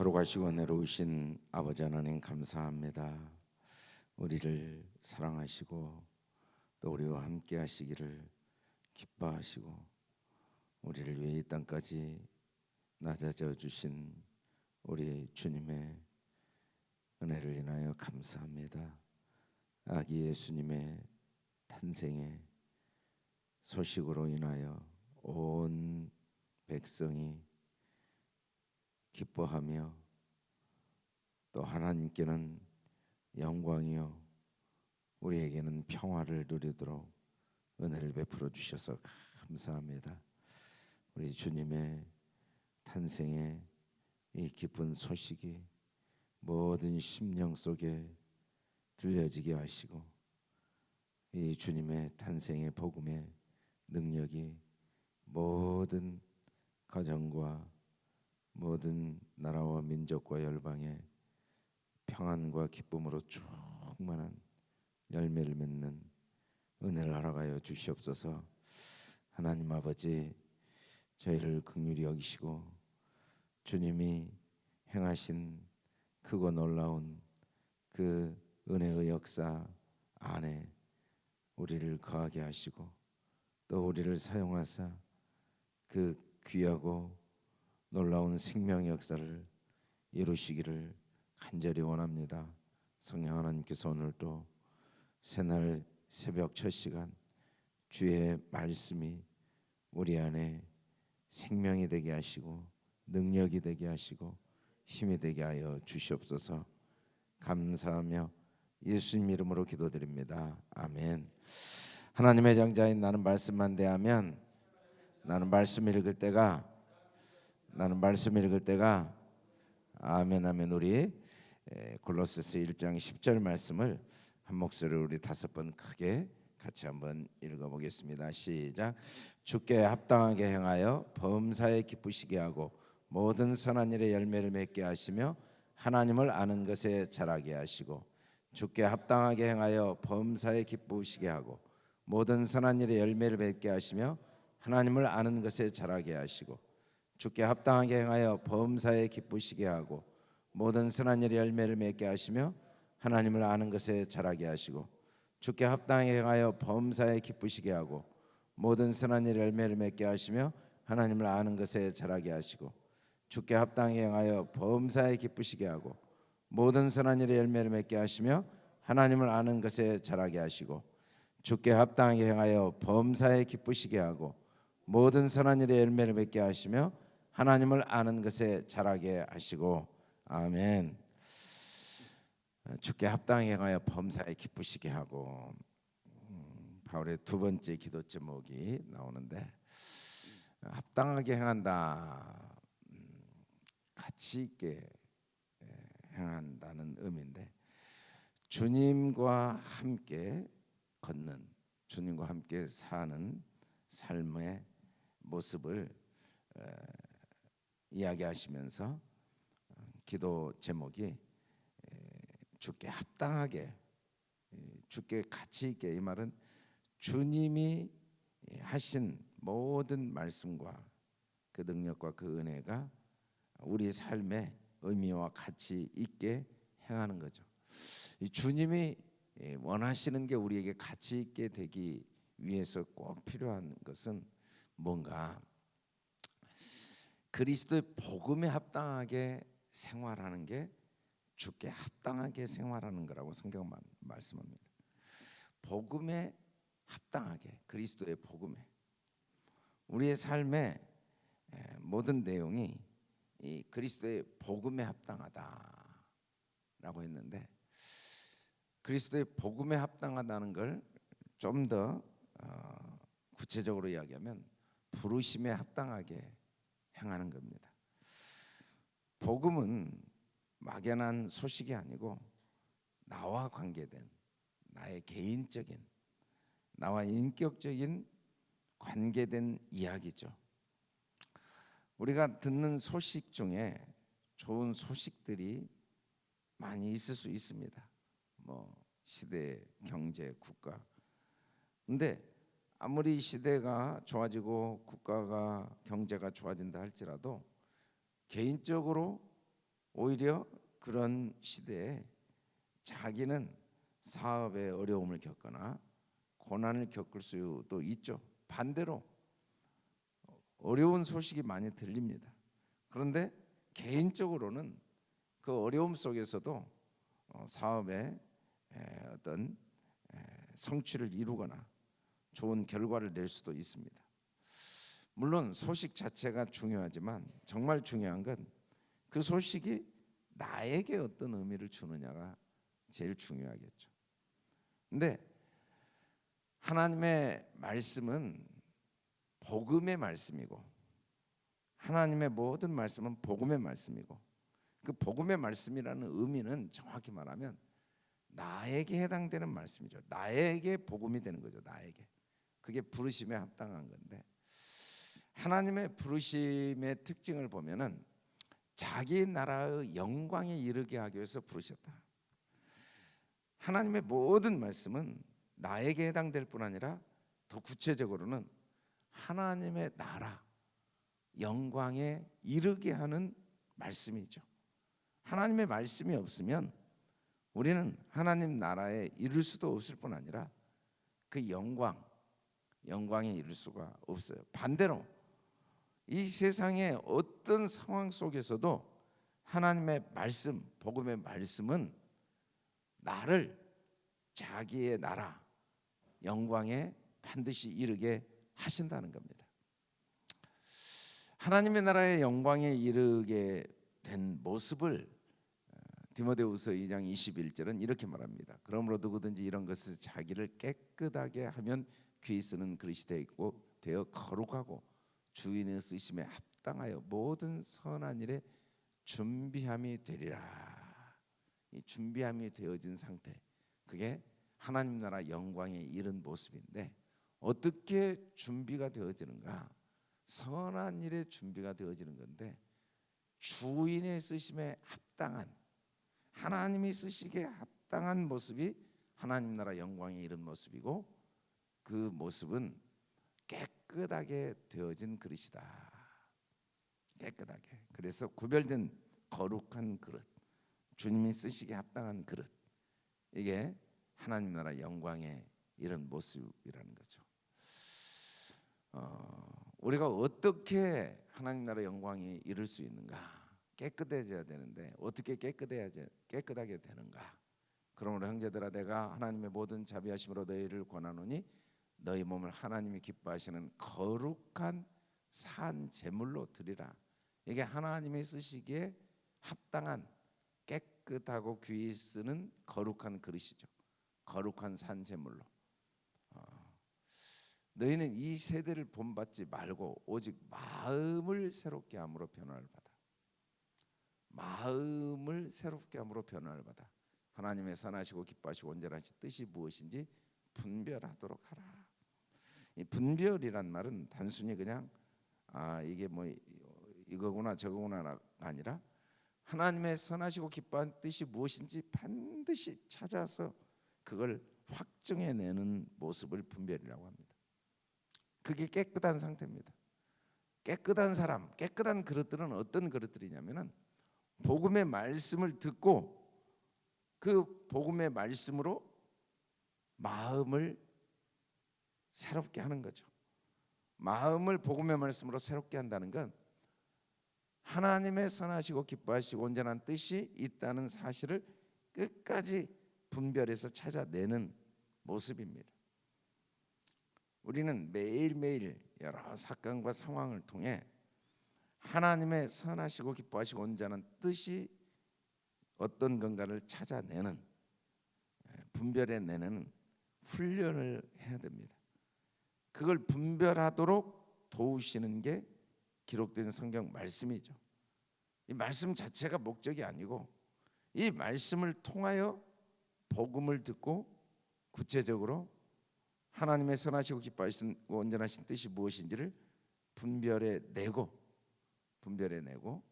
거룩하시고 은혜로우신 아버지 하나님 감사합니다. 우리를 사랑하시고 또 우리와 함께 하시기를 기뻐하시고 우리를 위해 이 땅까지 낮아져 주신 우리 주님의 은혜를 인하여 감사합니다. 아기 예수님의 탄생의 소식으로 인하여 온 백성이 기뻐하며 또 하나님께는 영광이요 우리에게는 평화를 누리도록 은혜를 베풀어 주셔서 감사합니다. 우리 주님의 탄생의 이 기쁜 소식이 모든 심령 속에 들려지게 하시고 이 주님의 탄생의 복음의 능력이 모든 가정과 모든 나라와 민족과 열방에 평안과 기쁨으로 충만한 열매를 맺는 은혜를 허락하여 주시옵소서. 하나님 아버지 저희를 긍휼히 여기시고 주님이 행하신 크고 놀라운 그 은혜의 역사 안에 우리를 거하게 하시고 또 우리를 사용하사 그 귀하고 놀라운 생명 역사를 이루시기를 간절히 원합니다. 성령 하나님께서 오늘도 새날 새벽 첫 시간 주의 말씀이 우리 안에 생명이 되게 하시고 능력이 되게 하시고 힘이 되게 하여 주시옵소서. 감사하며 예수님 이름으로 기도드립니다. 아멘. 하나님의 장자인 나는 말씀만 대하면 나는 말씀 읽을 때가 나는 말씀 읽을 때가 아멘 아멘 우리 골로새서 1장 10절 말씀을 한 목소리로 우리 다섯 번 크게 같이 한번 읽어보겠습니다. 시작. 주께 합당하게 행하여 범사에 기쁘시게 하고 모든 선한 일에 열매를 맺게 하시며 하나님을 아는 것에 자라게 하시고 주께 합당하게 행하여 범사에 기쁘시게 하고 모든 선한 일에 열매를 맺게 하시며 하나님을 아는 것에 자라게 하시고 주께 합당하게 행하여 범사에 기쁘시게 하고 모든 선한 일에 열매를 맺게 하시며 하나님을 아는 것에 자라게 하시고 주께 합당하게 행하여 범사에 기쁘시게 하고 모든 선한 일에 열매를 맺게 하시며 하나님을 아는 것에 자라게 하시고 주께 합당하게 행하여 범사에 기쁘시게 하고 모든 선한 일에 열매를 맺게 하시며 하나님을 아는 것에 자라게 하시고 주께 합당하게 행하여 범사에 기쁘시게 하고 모든 선한 일에 열매를 맺게 하시며 하나님을 아는 것에 자라게 하시고 아멘. 주께 합당하게 행하여 범사에 기쁘시게 하고 음, 바울의 두 번째 기도 제목이 나오는데 합당하게 행한다 음, 가치 있게 행한다는 의미인데 주님과 함께 걷는 주님과 함께 사는 삶의 모습을 이야기하시면서 기도 제목이 주께 합당하게 주께 가치 있게 이 말은 주님이 하신 모든 말씀과 그 능력과 그 은혜가 우리 삶에 의미와 가치 있게 행하는 거죠. 주님이 원하시는 게 우리에게 가치 있게 되기 위해서 꼭 필요한 것은 뭔가 그리스도의 복음에 합당하게 생활하는 게 주께 합당하게 생활하는 거라고 성경 말씀합니다. 복음에 합당하게 그리스도의 복음에 우리의 삶의 모든 내용이 이 그리스도의 복음에 합당하다라고 했는데 그리스도의 복음에 합당하다는 걸 좀더 어, 구체적으로 이야기하면 부르심에 합당하게 행하는 겁니다. 복음은 막연한 소식이 아니고 나와 관계된 나의 개인적인 나와 인격적인 관계된 이야기죠. 우리가 듣는 소식 중에 좋은 소식들이 많이 있을 수 있습니다. 뭐 시대, 경제, 국가. 근데 아무리 시대가 좋아지고 국가가 경제가 좋아진다 할지라도 개인적으로 오히려 그런 시대에 자기는 사업에 어려움을 겪거나 고난을 겪을 수도 있죠. 반대로 어려운 소식이 많이 들립니다. 그런데 개인적으로는 그 어려움 속에서도 어, 사업에 어떤 성취를 이루거나 좋은 결과를 낼 수도 있습니다. 물론 소식 자체가 중요하지만 정말 중요한 건 그 소식이 나에게 어떤 의미를 주느냐가 제일 중요하겠죠. 근데 하나님의 말씀은 복음의 말씀이고 하나님의 모든 말씀은 복음의 말씀이고 그 복음의 말씀이라는 의미는 정확히 말하면 나에게 해당되는 말씀이죠. 나에게 복음이 되는 거죠. 나에게. 그게 부르심에 합당한 건데 하나님의 부르심의 특징을 보면은 자기 나라의 영광에 이르게 하기 위해서 부르셨다. 하나님의 모든 말씀은 나에게 해당될 뿐 아니라 더 구체적으로는 하나님의 나라 영광에 이르게 하는 말씀이죠. 하나님의 말씀이 없으면 우리는 하나님 나라에 이를 수도 없을 뿐 아니라 그 영광, 영광에 이를 수가 없어요. 반대로 이 세상의 어떤 상황 속에서도 하나님의 말씀, 복음의 말씀은 나를 자기의 나라, 영광에 반드시 이르게 하신다는 겁니다. 하나님의 나라의 영광에 이르게 된 모습을 디모데후서 2장 21절은 이렇게 말합니다. 그러므로 누구든지 이런 것을 자기를 깨끗하게 하면 귀 쓰는 되어 있고 되어 거룩하고 주인의 쓰심에 합당하여 모든 선한 일에 준비함이 되리라. 이 준비함이 되어진 상태. 그게 하나님 나라 영광에 이른 모습인데 어떻게 준비가 되어지는가? 선한 일에 준비가 되어지는 건데 주인의 쓰심에 합당한 하나님이 쓰시기에 합당한 모습이 하나님 나라 영광에 이른 모습이고 그 모습은 깨끗하게 되어진 그릇이다. 깨끗하게. 그래서 구별된 거룩한 그릇, 주님이 쓰시기에 합당한 그릇. 이게 하나님 나라 영광에 이런 모습이라는 거죠. 어, 우리가 어떻게 하나님 나라 영광에 이를 수 있는가? 깨끗해져야 되는데 어떻게 깨끗해야 깨끗하게 되는가? 그러므로 형제들아 내가 하나님의 모든 자비하심으로 너희를 권하노니 너희 몸을 하나님이 기뻐하시는 거룩한 산 제물로 드리라. 이게 하나님이 쓰시기에 합당한 깨끗하고 귀히 쓰는 거룩한 그릇이죠. 거룩한 산 제물로. 어. 너희는 이 세대를 본받지 말고 오직 마음을 새롭게 함으로 변화를 받아. 마음을 새롭게 함으로 변화를 받아 하나님의 선하시고 기뻐하시고 온전하신 뜻이 무엇인지 분별하도록 하라. 이 분별이란 말은 단순히 그냥 아 이게 뭐 이거구나 저거구나가 아니라 하나님의 선하시고 기뻐한 뜻이 무엇인지 반드시 찾아서 그걸 확정해내는 모습을 분별이라고 합니다. 그게 깨끗한 상태입니다. 깨끗한 사람, 깨끗한 그릇들은 어떤 그릇들이냐면은 복음의 말씀을 듣고 그 복음의 말씀으로 마음을 새롭게 하는 거죠. 마음을 복음의 말씀으로 새롭게 한다는 건 하나님의 선하시고 기뻐하시고 온전한 뜻이 있다는 사실을 끝까지 분별해서 찾아내는 모습입니다. 우리는 매일매일 여러 사건과 상황을 통해 하나님의 선하시고 기뻐하시고 온전한 뜻이 어떤 건가를 찾아내는 예, 분별해내는 훈련을 해야 됩니다. 그걸 분별하도록 도우시는 게 기록된 성경 말씀이죠. 이 말씀 자체가 목적이 아니고 이 말씀을 통하여 복음을 듣고 구체적으로 하나님의 선하시고 기뻐하시고 온전하신 뜻이 무엇인지를 분별해 내고 분별해 내고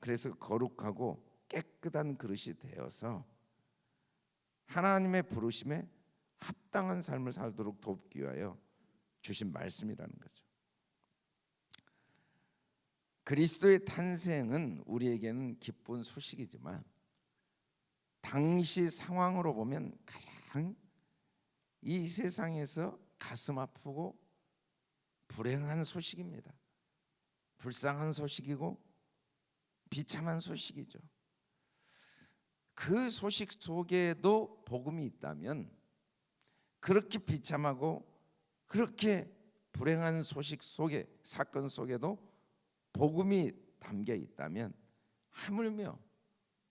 그래서 거룩하고 깨끗한 그릇이 되어서 하나님의 부르심에 합당한 삶을 살도록 돕기 위하여 주신 말씀이라는 거죠. 그리스도의 탄생은 우리에게는 기쁜 소식이지만 당시 상황으로 보면 가장 이 세상에서 가슴 아프고 불행한 소식입니다. 불쌍한 소식이고 비참한 소식이죠. 그 소식 속에도 복음이 있다면 그렇게 비참하고 그렇게 불행한 소식 속에 사건 속에도 복음이 담겨 있다면 하물며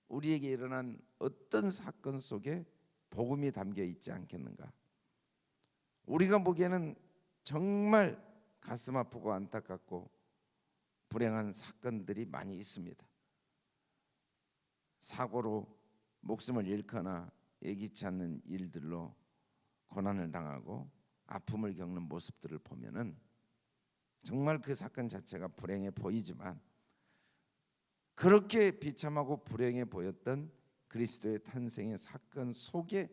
우리에게 일어난 어떤 사건 속에 복음이 담겨 있지 않겠는가? 우리가 보기에는 정말 가슴 아프고 안타깝고 불행한 사건들이 많이 있습니다. 사고로 목숨을 잃거나 예기치 않는 일들로 고난을 당하고 아픔을 겪는 모습들을 보면은 정말 그 사건 자체가 불행해 보이지만 그렇게 비참하고 불행해 보였던 그리스도의 탄생의 사건 속에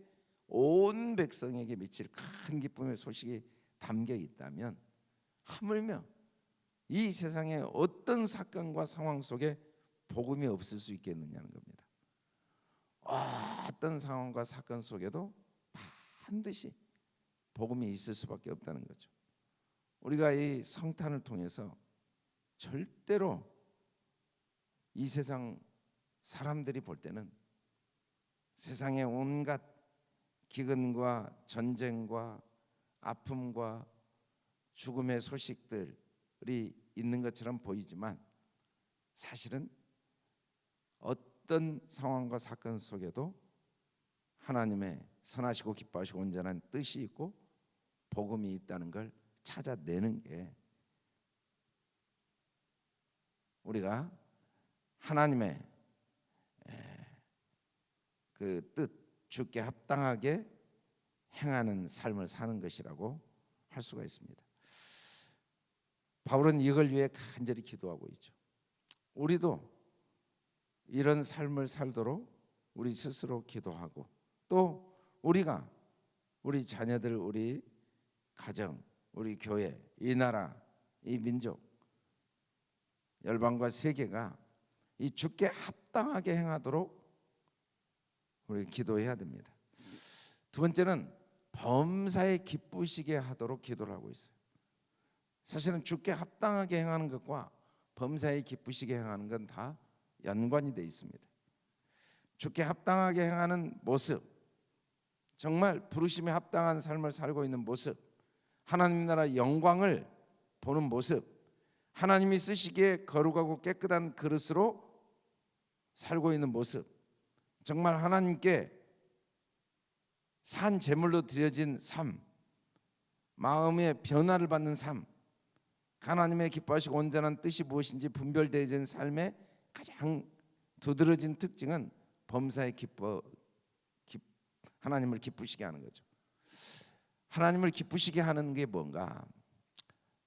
온 백성에게 미칠 큰 기쁨의 소식이 담겨 있다면 하물며 이 세상의 어떤 사건과 상황 속에 복음이 없을 수 있겠느냐는 겁니다. 어떤 상황과 사건 속에도 반드시 복음이 있을 수밖에 없다는 거죠. 우리가 이 성탄을 통해서 절대로 이 세상 사람들이 볼 때는 세상의 온갖 기근과 전쟁과 아픔과 죽음의 소식들이 있는 것처럼 보이지만 사실은 어떤 상황과 사건 속에도 하나님의 선하시고 기뻐하시고 온전한 뜻이 있고 복음이 있다는 걸 찾아내는 게 우리가 하나님의 그 뜻 주께 합당하게 행하는 삶을 사는 것이라고 할 수가 있습니다. 바울은 이걸 위해 간절히 기도하고 있죠. 우리도 이런 삶을 살도록 우리 스스로 기도하고 또 우리가 우리 자녀들, 우리 가정, 우리 교회, 이 나라, 이 민족, 열방과 세계가 이 주께 합당하게 행하도록 우리 기도해야 됩니다. 두 번째는 범사에 기쁘시게 하도록 기도를 하고 있어요. 사실은 주께 합당하게 행하는 것과 범사에 기쁘시게 행하는 건 다 연관이 돼 있습니다. 주께 합당하게 행하는 모습, 정말 부르심에 합당한 삶을 살고 있는 모습, 하나님 나라 영광을 보는 모습, 하나님이 쓰시기에 거룩하고 깨끗한 그릇으로 살고 있는 모습, 정말 하나님께 산 제물로 드려진 삶, 마음의 변화를 받는 삶, 하나님의 기뻐하시고 온전한 뜻이 무엇인지 분별되어진 삶의 가장 두드러진 특징은 범사에 기뻐 기, 하나님을 기쁘시게 하는 거죠. 하나님을 기쁘시게 하는 게 뭔가?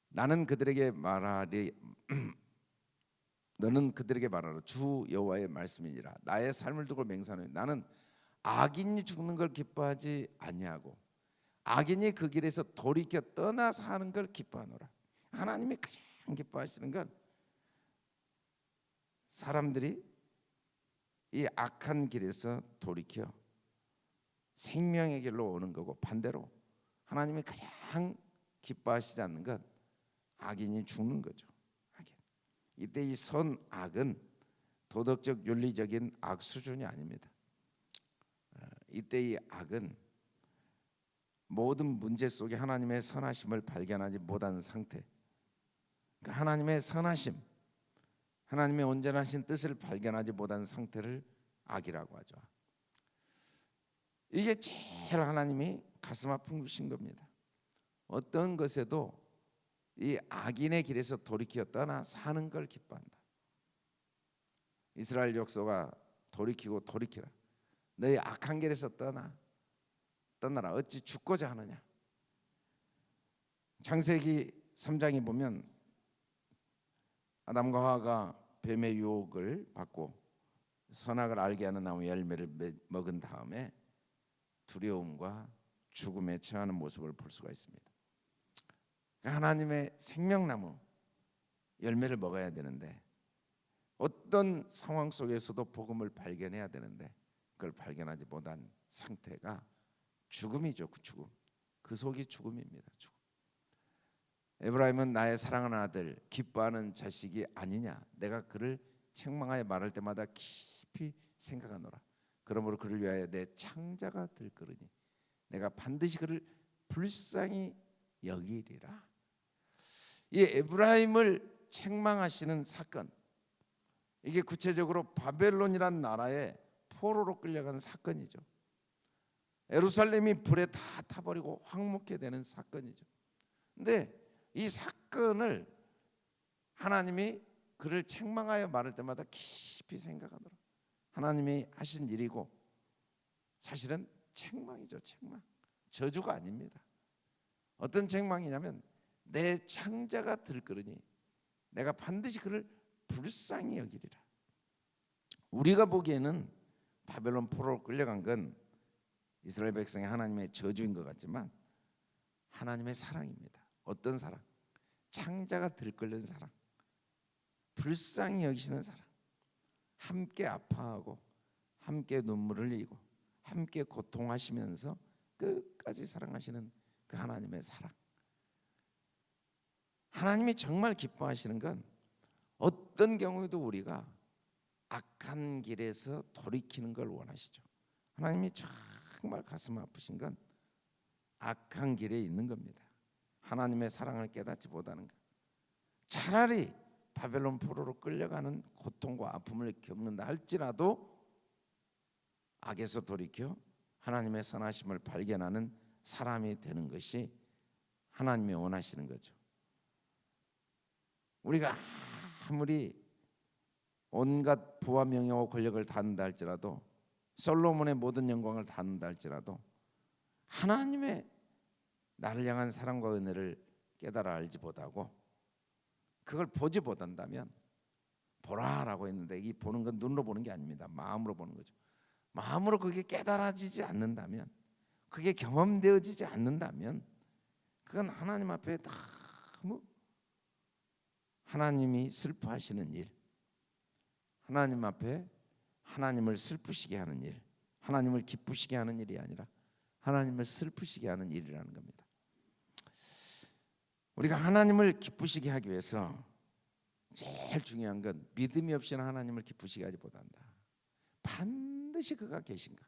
나는 그들에게 말하리 너는 그들에게 말하라. 주 여호와의 말씀이니라. 나의 삶을 두고 맹세하노니 나는 악인이 죽는 걸 기뻐하지 아니하고 악인이 그 길에서 돌이켜 떠나 사는 걸 기뻐하노라. 하나님이 가장 기뻐하시는 건 사람들이 이 악한 길에서 돌이켜 생명의 길로 오는 거고 반대로 하나님이 가장 기뻐하시지 않는 건 악인이 죽는 거죠. 악인. 이때 이 선악은 도덕적 윤리적인 악 수준이 아닙니다. 어, 이때 이 악은 모든 문제 속에 하나님의 선하심을 발견하지 못한 상태. 그러니까 하나님의 선하심, 하나님의 온전하신 뜻을 발견하지 못한 상태를 악이라고 하죠. 이게 제일 하나님이 가슴 아픈 것인 겁니다. 어떤 것에도 이 악인의 길에서 돌이켜 떠나 사는 걸 기뻐한다. 이스라엘 족속아 돌이키고 돌이키라. 너희 악한 길에서 떠나 떠나라. 어찌 죽고자 하느냐. 창세기 3장에 보면 아담과 하와가 뱀의 유혹을 받고 선악을 알게 하는 나무 열매를 먹은 다음에 두려움과 죽음에 처하는 모습을 볼 수가 있습니다. 하나님의 생명나무 열매를 먹어야 되는데 어떤 상황 속에서도 복음을 발견해야 되는데 그걸 발견하지 못한 상태가 죽음이죠. 그 죽음. 그 속이 죽음입니다. 죽음. 에브라임은 나의 사랑하는 아들, 기뻐하는 자식이 아니냐. 내가 그를 책망하여 말할 때마다 깊이 생각하노라. 그러므로 그를 위하여 내 창자가 들거르니 내가 반드시 그를 불쌍히 여기리라. 이 에브라임을 책망하시는 사건 이게 구체적으로 바벨론이란 나라의 포로로 끌려간 사건이죠. 에루살렘이 불에 다 타버리고 황무게 되는 사건이죠. 근데 이 사건을 하나님이 그를 책망하여 말할 때마다 깊이 생각하더라. 하나님이 하신 일이고 사실은 책망이죠, 책망. 저주가 아닙니다. 어떤 책망이냐면 내 창자가 들끓으니 내가 반드시 그를 불쌍히 여기리라. 우리가 보기에는 바벨론 포로로 끌려간 건 이스라엘 백성의 하나님의 저주인 것 같지만 하나님의 사랑입니다. 어떤 사랑? 창자가 들끓는 사랑. 불쌍히 여기시는 사랑. 함께 아파하고 함께 눈물을 흘리고 함께 고통하시면서 끝까지 사랑하시는 그 하나님의 사랑. 하나님이 정말 기뻐하시는 건 어떤 경우에도 우리가 악한 길에서 돌이키는 걸 원하시죠. 하나님이 정말 가슴 아프신 건 악한 길에 있는 겁니다. 하나님의 사랑을 깨닫지 못하는 것. 차라리 바벨론 포로로 끌려가는 고통과 아픔을 겪는다 할지라도 악에서 돌이켜 하나님의 선하심을 발견하는 사람이 되는 것이 하나님이 원하시는 거죠. 우리가 아무리 온갖 부와 명예와 권력을 닿는다 할지라도 솔로몬의 모든 영광을 닿는다 할지라도 하나님의 나를 향한 사랑과 은혜를 깨달아 알지 못하고 그걸 보지 못한다면 보라라고 했는데 이 보는 건 눈으로 보는 게 아닙니다. 마음으로 보는 거죠. 마음으로 그게 깨달아지지 않는다면 그게 경험되어지지 않는다면 그건 하나님 앞에 너무 하나님이 슬퍼하시는 일, 하나님 앞에 하나님을 슬프시게 하는 일, 하나님을 기쁘시게 하는 일이 아니라 하나님을 슬프시게 하는 일이라는 겁니다. 우리가 하나님을 기쁘시게 하기 위해서 제일 중요한 건 믿음이 없이는 하나님을 기쁘시게 하지 못한다. 반 드시 그가 계신가.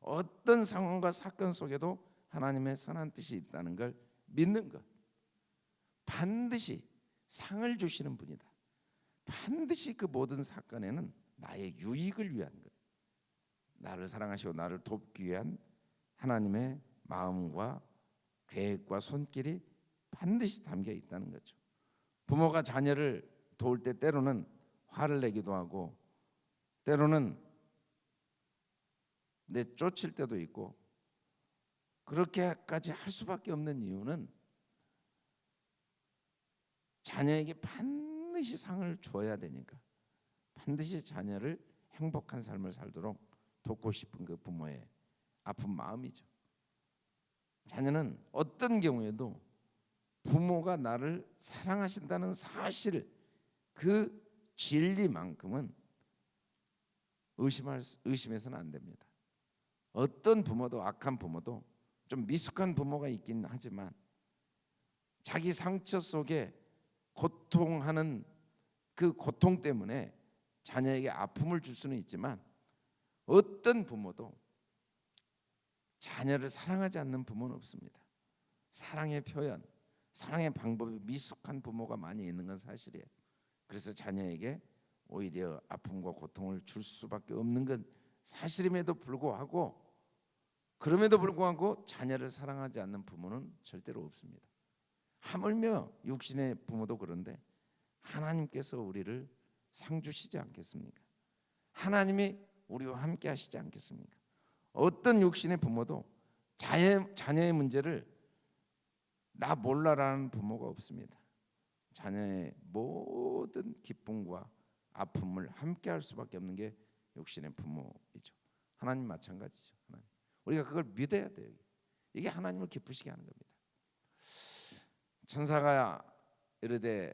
어떤 상황과 사건 속에도 하나님의 선한 뜻이 있다는 걸 믿는 것. 반드시 상을 주시는 분이다. 반드시 그 모든 사건에는 나의 유익을 위한 것. 나를 사랑하시고 나를 돕기 위한 하나님의 마음과 계획과 손길이 반드시 담겨 있다는 거죠. 부모가 자녀를 도울 때 때로는 화를 내기도 하고 때로는 내 쫓을 때도 있고 그렇게까지 할 수밖에 없는 이유는 자녀에게 반드시 상을 주어야 되니까 반드시 자녀를 행복한 삶을 살도록 돕고 싶은 그 부모의 아픈 마음이죠. 자녀는 어떤 경우에도 부모가 나를 사랑하신다는 사실 그 진리만큼은 의심할 의심해서는 안 됩니다. 어떤 부모도 악한 부모도 좀 미숙한 부모가 있긴 하지만 자기 상처 속에 고통하는 그 고통 때문에 자녀에게 아픔을 줄 수는 있지만 어떤 부모도 자녀를 사랑하지 않는 부모는 없습니다. 사랑의 표현, 사랑의 방법이 미숙한 부모가 많이 있는 건 사실이에요. 그래서 자녀에게 오히려 아픔과 고통을 줄 수밖에 없는 건 사실임에도 불구하고 그럼에도 불구하고 자녀를 사랑하지 않는 부모는 절대로 없습니다. 하물며 육신의 부모도 그런데 하나님께서 우리를 상 주시지 않겠습니까? 하나님이 우리와 함께 하시지 않겠습니까? 어떤 육신의 부모도 자녀, 자녀의 문제를 나 몰라라는 부모가 없습니다. 자녀의 모든 기쁨과 아픔을 함께 할 수밖에 없는 게 육신의 부모이죠. 하나님 마찬가지죠. 하나님. 우리가 그걸 믿어야 돼요. 이게 하나님을 기쁘시게 하는 겁니다. 천사가 이르되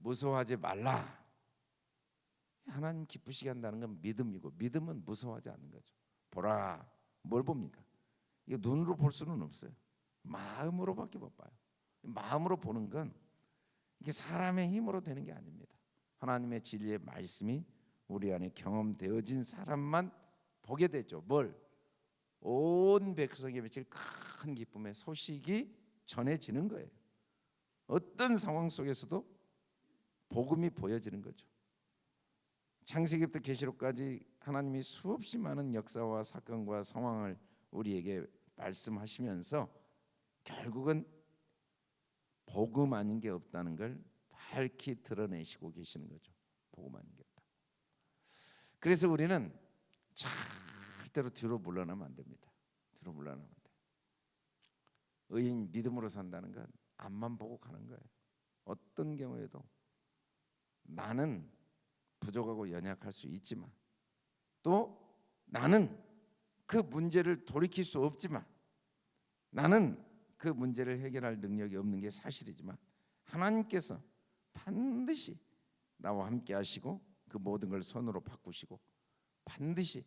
무서워하지 말라. 하나님 기쁘시게 한다는 건 믿음이고 믿음은 무서워하지 않는 거죠. 보라 뭘 봅니까? 이거 눈으로 볼 수는 없어요. 마음으로밖에 못 봐요. 마음으로 보는 건 이게 사람의 힘으로 되는 게 아닙니다. 하나님의 진리의 말씀이 우리 안에 경험되어진 사람만 보게 되죠. 뭘? 온 백성에 미칠 큰 기쁨의 소식이 전해지는 거예요. 어떤 상황 속에서도 복음이 보여지는 거죠. 창세기부터 계시록까지 하나님이 수없이 많은 역사와 사건과 상황을 우리에게 말씀하시면서 결국은 복음 아닌 게 없다는 걸 밝히 드러내시고 계시는 거죠. 복음 아닌 게 없다. 그래서 우리는 절대로 뒤로 물러나면 안 됩니다. 뒤로 물러나면 안 돼. 의인 믿음으로 산다는 건 앞만 보고 가는 거예요. 어떤 경우에도 나는 부족하고 연약할 수 있지만 또 나는 그 문제를 돌이킬 수 없지만 나는 그 문제를 해결할 능력이 없는 게 사실이지만 하나님께서 반드시 나와 함께 하시고 그 모든 걸 손으로 바꾸시고 반드시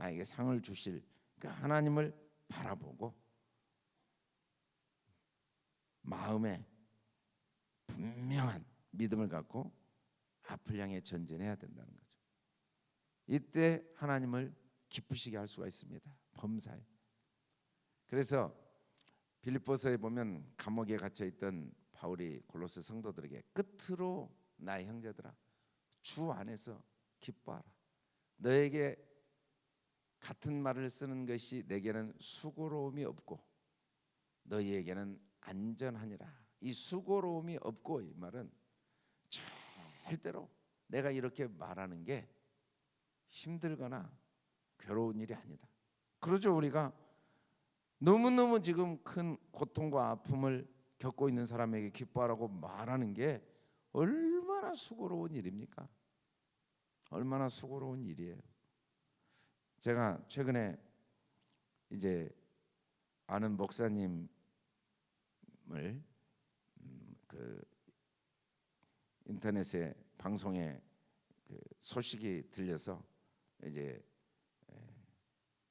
나에게 상을 주실 그 하나님을 바라보고 마음에 분명한 믿음을 갖고 앞을 향해 전진해야 된다는 거죠. 이때 하나님을 기쁘시게 할 수가 있습니다. 범사에. 그래서 빌립보서에 보면 감옥에 갇혀 있던 바울이 골로새 성도들에게 끝으로 나의 형제들아 주 안에서 기뻐하라. 너에게 같은 말을 쓰는 것이 내게는 수고로움이 없고 너희에게는 안전하니라. 이 수고로움이 없고 이 말은 절대로 내가 이렇게 말하는 게 힘들거나 괴로운 일이 아니다. 그러죠 우리가 너무너무 지금 큰 고통과 아픔을 겪고 있는 사람에게 기뻐하라고 말하는 게 얼마나 수고로운 일입니까? 얼마나 수고로운 일이에요. 제가 최근에 이제 아는 목사님을 음, 그 인터넷에 방송에 그 소식이 들려서 이제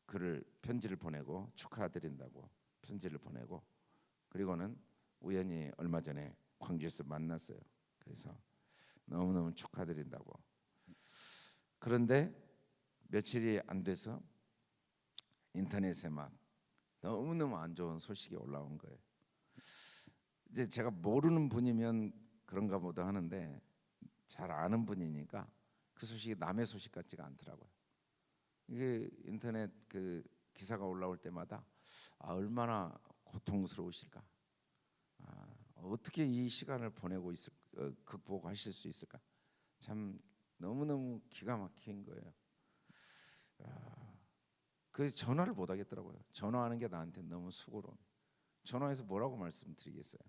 글을 편지를 보내고 축하드린다고 편지를 보내고 그리고는 우연히 얼마 전에 광주에서 만났어요. 그래서 너무너무 축하드린다고. 그런데 며칠이 안 돼서 인터넷에 막 너무너무 안 좋은 소식이 올라온 거예요. 이제 제가 모르는 분이면 그런가 보다 하는데 잘 아는 분이니까 그 소식이 남의 소식 같지가 않더라고요. 이게 인터넷 그 기사가 올라올 때마다 아, 얼마나 고통스러우실까. 아, 어떻게 이 시간을 보내고 있을 어, 극복하실 수 있을까. 참 너무 너무 기가 막힌 거예요. 아, 그래서 전화를 못 하겠더라고요. 전화하는 게 나한테 너무 수고로. 전화해서 뭐라고 말씀드리겠어요.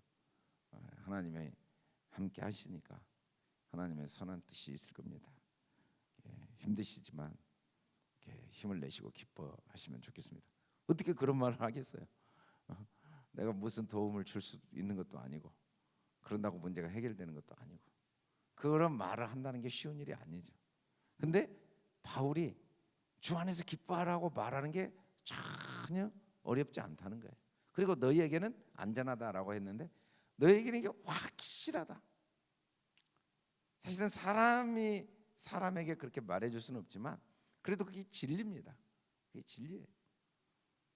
아, 하나님의 함께 하시니까 하나님의 선한 뜻이 있을 겁니다. 예, 힘드시지만 힘을 내시고 기뻐하시면 좋겠습니다. 어떻게 그런 말을 하겠어요? 어, 내가 무슨 도움을 줄 수 있는 것도 아니고 그런다고 문제가 해결되는 것도 아니고 그런 말을 한다는 게 쉬운 일이 아니죠. 근데 바울이 주 안에서 기뻐하라고 말하는 게 전혀 어렵지 않다는 거예요. 그리고 너희에게는 안전하다라고 했는데 너희에게는 이게 확실하다. 사실은 사람이 사람에게 그렇게 말해줄 수는 없지만 그래도 그게 진리입니다. 그게 진리예요.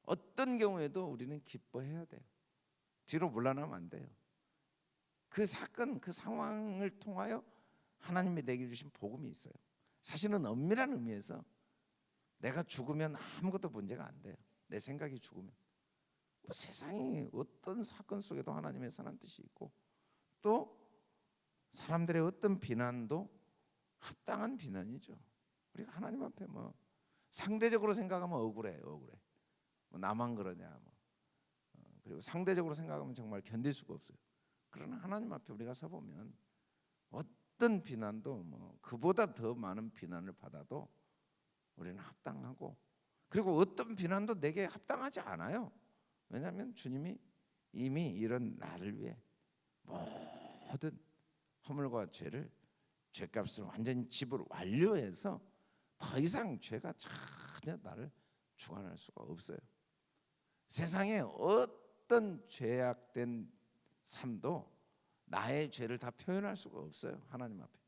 어떤 경우에도 우리는 기뻐해야 돼요. 뒤로 물러나면 안 돼요. 그 사건, 그 상황을 통하여 하나님이 내게 주신 복음이 있어요. 사실은 엄밀한 의미에서 내가 죽으면 아무것도 문제가 안 돼요. 내 생각이 죽으면. 뭐 세상이 어떤 사건 속에도 하나님의 선한 뜻이 있고 또 사람들의 어떤 비난도 합당한 비난이죠. 우리가 하나님 앞에 뭐 상대적으로 생각하면 억울해, 억울해. 뭐 나만 그러냐, 뭐 어, 그리고 상대적으로 생각하면 정말 견딜 수가 없어요. 그러나 하나님 앞에 우리가 서 보면 어떤 비난도 뭐 그보다 더 많은 비난을 받아도 우리는 합당하고 그리고 어떤 비난도 내게 합당하지 않아요. 왜냐하면 주님이 이미 이런 나를 위해 모든 허물과 죄를 죄값을 완전히 지불 완료해서 더 이상 죄가 전혀 나를 주관할 수가 없어요. 세상에 어떤 죄악된 삶도 나의 죄를 다 표현할 수가 없어요. 하나님 앞에.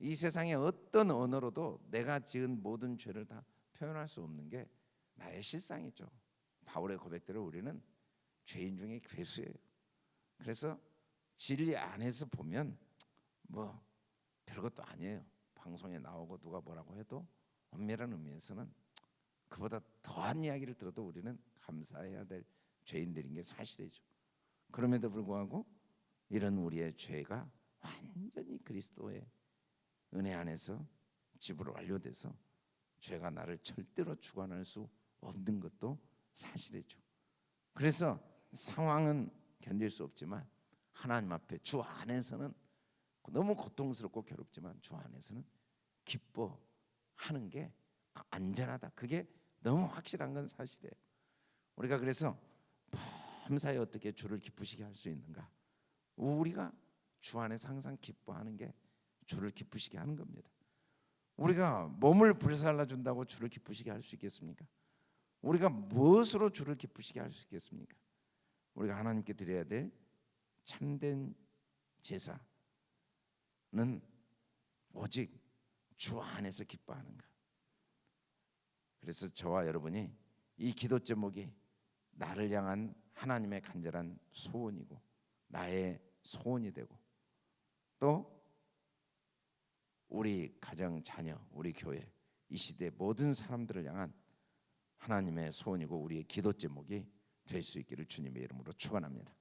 이 세상의 어떤 언어로도 내가 지은 모든 죄를 다 표현할 수 없는 게 나의 실상이죠. 바울의 고백대로 우리는 죄인 중에 괴수예요. 그래서 진리 안에서 보면 뭐 별것도 아니에요. 방송에 나오고 누가 뭐라고 해도 엄밀한 의미에서는 그보다 더한 이야기를 들어도 우리는 감사해야 될 죄인들인 게 사실이죠. 그럼에도 불구하고 이런 우리의 죄가 완전히 그리스도의 은혜 안에서 지불 완료돼서 죄가 나를 절대로 주관할 수 없는 것도 사실이죠. 그래서 상황은 견딜 수 없지만 하나님 앞에 주 안에서는 너무 고통스럽고 괴롭지만 주 안에서는 기뻐하는 게 안전하다. 그게 너무 확실한 건 사실이에요. 우리가 그래서 밤사이 어떻게 주를 기쁘시게 할 수 있는가? 우리가 주 안에서 항상 기뻐하는 게 주를 기쁘시게 하는 겁니다. 우리가 몸을 불살라 준다고 주를 기쁘시게 할 수 있겠습니까? 우리가 무엇으로 주를 기쁘시게 할 수 있겠습니까? 우리가 하나님께 드려야 될 참된 제사는 오직 주 안에서 기뻐하는가. 그래서 저와 여러분이 이 기도 제목이 나를 향한 하나님의 간절한 소원이고 나의 소원이 되고 또 우리 가정 자녀 우리 교회 이 시대 모든 사람들을 향한 하나님의 소원이고 우리의 기도 제목이 될 수 있기를 주님의 이름으로 축원합니다.